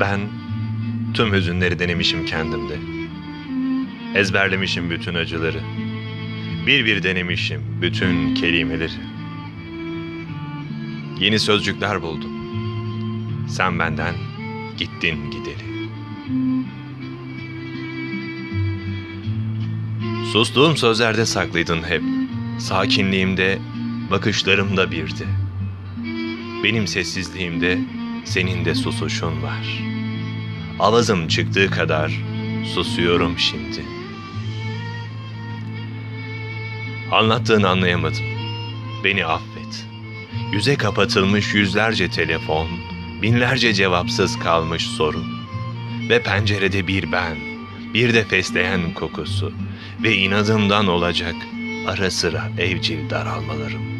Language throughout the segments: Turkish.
Ben tüm hüzünleri denemişim kendimde. Ezberlemişim bütün acıları. Bir bir denemişim bütün kelimeleri. Yeni sözcükler buldum. Sen benden gittin gideri. Sustuğum sözlerde saklıydın hep. Sakinliğimde, bakışlarımda birdi. Benim sessizliğimde senin de susuşun var. Avazım çıktığı kadar susuyorum şimdi. Anlattığını anlayamadım. Beni affet. Yüze kapatılmış yüzlerce telefon, binlerce cevapsız kalmış soru ve pencerede bir ben, bir de fesleğen kokusu ve inadımdan olacak ara sıra evcil daralmalarım.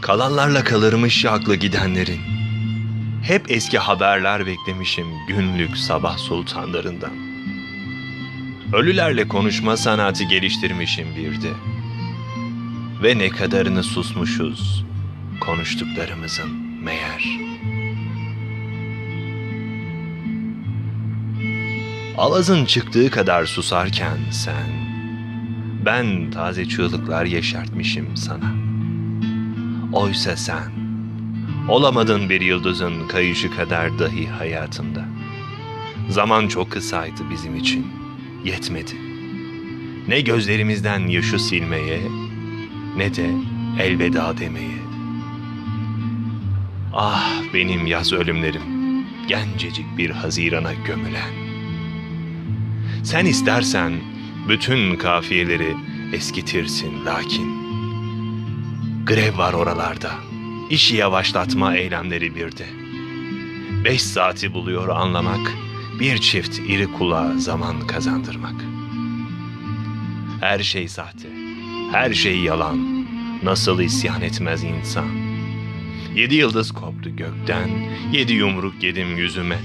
Kalanlarla kalırmış aklı gidenlerin. Hep eski haberler beklemişim günlük sabah sultanlarından. Ölülerle konuşma sanatı geliştirmişim bir de. Ve ne kadarını susmuşuz konuştuklarımızın meğer. Avazın çıktığı kadar susarken sen, ben taze çığlıklar yeşertmişim sana. Oysa sen, olamadın bir yıldızın kayışı kadar dahi hayatımda. Zaman çok kısaydı bizim için, yetmedi. Ne gözlerimizden yaşı silmeye, ne de elveda demeye. Ah benim yaz ölümlerim, gencecik bir hazirana gömülen. Sen istersen bütün kafiyeleri eskitirsin lakin Grev var oralarda. İşi yavaşlatma eylemleri bir de. Beş saati buluyor anlamak, bir çift iri kulağa zaman kazandırmak. Her şey sahte, her şey yalan. Nasıl isyan etmez insan? Yedi yıldız koptu gökten, yedi yumruk yedim yüzüme.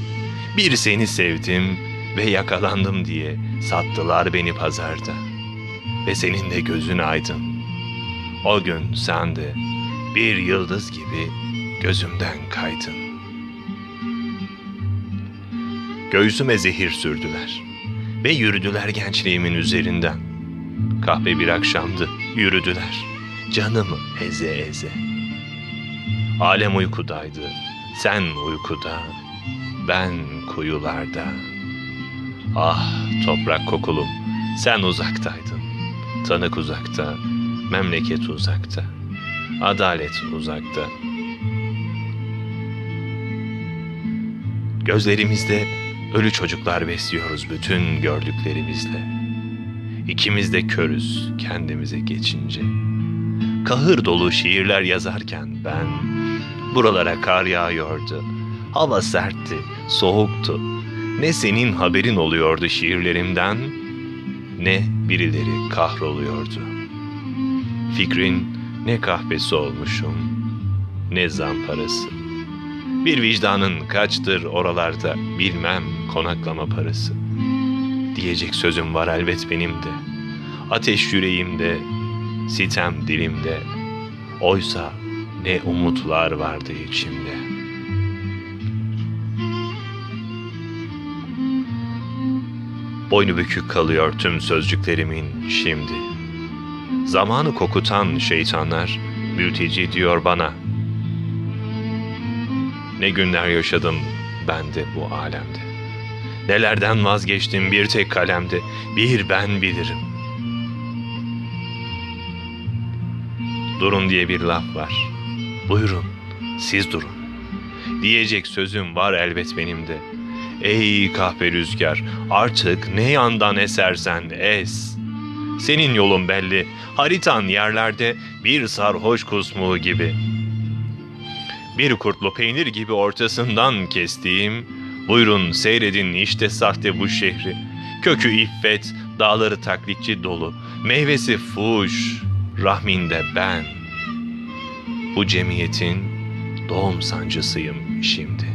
Bir seni sevdim ve yakalandım diye sattılar beni pazarda. Ve senin de gözün aydın. O gün sen de bir yıldız gibi gözümden kaydın. Göğsüme zehir sürdüler ve yürüdüler gençliğimin üzerinden. Kahve bir akşamdı, yürüdüler. Canımı eze eze. Alem uykudaydı, sen uykuda, ben kuyularda. Ah toprak kokulum, sen uzaktaydın. Tanık uzakta, memleket uzakta, adalet uzakta. Gözlerimizde ölü çocuklar besliyoruz bütün gördüklerimizle. İkimiz de körüz kendimize geçince. Kahır dolu şiirler yazarken ben buralara kar yağıyordu. Hava sertti, soğuktu. Ne senin haberin oluyordu şiirlerimden ne birileri kahroluyordu. Fikrin ne kahvesi olmuşum, ne zamparası. Bir vicdanın kaçtır oralarda bilmem konaklama parası. Diyecek sözüm var elbet benim de. Ateş yüreğimde, sitem dilimde. Oysa ne umutlar vardı içimde. Boynu bükük kalıyor tüm sözcüklerimin şimdi. Zamanı kokutan şeytanlar mülteci diyor bana. Ne günler yaşadım ben de bu alemde. Nelerden vazgeçtim bir tek kalemde. Bir ben bilirim. Durun diye bir laf var. Buyurun, siz durun. Diyecek sözüm var elbet benim de. Ey kahpe rüzgar, artık ne yandan esersen es. Senin yolun belli, haritan yerlerde bir sarhoş kusmuğu gibi. Bir kurtlu peynir gibi ortasından kestiğim, buyurun seyredin işte sahte bu şehri. Kökü iffet, dağları taklitçi dolu, meyvesi fuş, rahminde ben. Bu cemiyetin doğum sancısıyım şimdi.